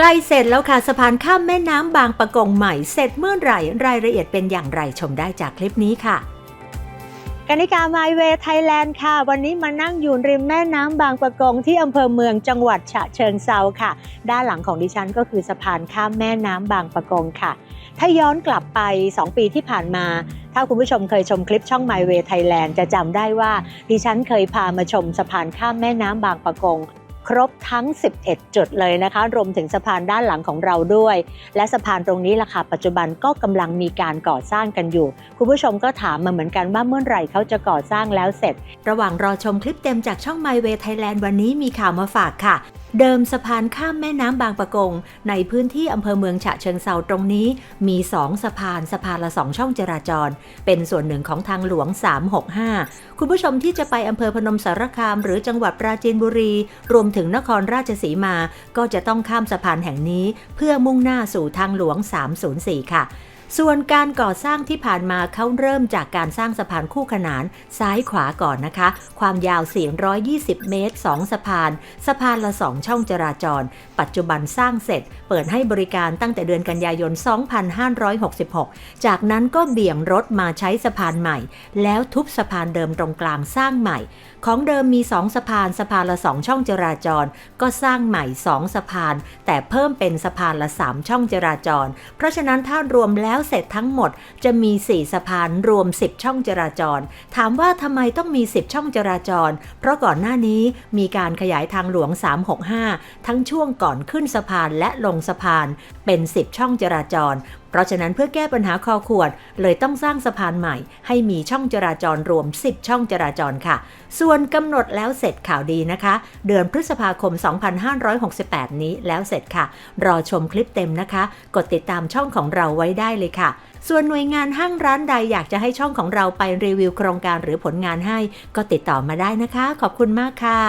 ใกล้เสร็จแล้วค่ะสะพานข้ามแม่น้ำบางปะกงใหม่เสร็จเมื่อไหร่รายละเอียดเป็นอย่างไรชมได้จากคลิปนี้ค่ะกนิกาไมเวไทยแลนด์ค่ะ วันนี้มานั่งอยู่ริมแม่น้ำบางปะกงที่อำเภอเมืองจังหวัดฉะเชิงเซาค่ะ ด้านหลังของดิฉันก็คือสะพานข้ามแม่น้ำบางปะกงค่ะ ถ้าย้อนกลับไป 2 ปีที่ผ่านมา ถ้าคุณผู้ชมเคยชมคลิปช่อง My Way Thailand จะจำได้ว่าดิฉันเคยพามาชมสะพานข้ามแม่น้ำบางปะกง ครบทั้ง 11 จุดเลยนะคะ รวมถึงสะพานด้านหลังของเราด้วย และสะพานตรงนี้ล่ะค่ะปัจจุบันก็กำลังมีการก่อสร้างกันอยู่ คุณผู้ชมก็ถามมาเหมือนกันว่าเมื่อไหร่เขาจะก่อสร้างแล้วเสร็จ ระหว่างรอชมคลิปเต็มจากช่อง My Way Thailand วันนี้มีข่าวมาฝากค่ะ เดิมสะพานข้ามแม่น้ำบางปะกง ในพื้นที่อำเภอเมืองฉะเชิงเซาตรงนี้ มี2สะพานสะพานละ2ช่องจราจร เป็นส่วนหนึ่งของทางหลวง 365 คุณผู้ชมที่จะไปอำเภอพนมสารคาม หรือจังหวัดปราจีนบุรี รวมถึงนครราชสีมา ก็จะต้องข้ามสะพานแห่งนี้ เพื่อมุ่งหน้าสู่ทางหลวง 304 ค่ะ ส่วนการก่อสร้างที่ผ่านมาเขาเริ่มจากการสร้างสะพานคู่ขนานซ้ายขวาก่อนนะคะ ความยาว 420 เมตร 2 สะพาน สะพานละ 2 ช่องจราจร ปัจจุบันสร้างเสร็จ เปิดให้บริการตั้งแต่เดือนกันยายน 2566 จากนั้นก็เบี่ยงรถมาใช้สะพานใหม่ แล้วทุบสะพานเดิมตรงกลางสร้างใหม่ ของเดิมมี 2 สะพาน สะพานละ 2 ช่องจราจร ก็สร้างใหม่ 2 สะพาน แต่เพิ่มเป็นสะพานละ 3 ช่องจราจร เพราะฉะนั้นถ้ารวมแล้วแล้วเสร็จทั้งหมดจะมี 4 สะพานรวม 10 ช่องจราจร ถามว่าทำไมต้องมี 10 ช่องจราจร เพราะก่อนหน้านี้มีการขยายทางหลวง 365 ทั้งช่วงก่อนขึ้นสะพานและลงสะพานเป็น 10 ช่องจราจรเพราะฉะนั้นเพื่อแก้ปัญหาคอขวด เลยต้องสร้างสะพานใหม่ ให้มีช่องจราจรรวม 10 ช่องจราจรค่ะ ส่วนกำหนดแล้วเสร็จข่าวดีนะคะ เดือนพฤษภาคม 2568 นี้แล้วเสร็จค่ะ รอชมคลิปเต็มนะคะ กดติดตามช่องของเราไว้ได้เลยค่ะ ส่วนหน่วยงานห้างร้านใดอยากจะให้ช่องของเราไปรีวิวโครงการหรือผลงานให้ ก็ติดต่อมาได้นะคะ ขอบคุณมากค่ะ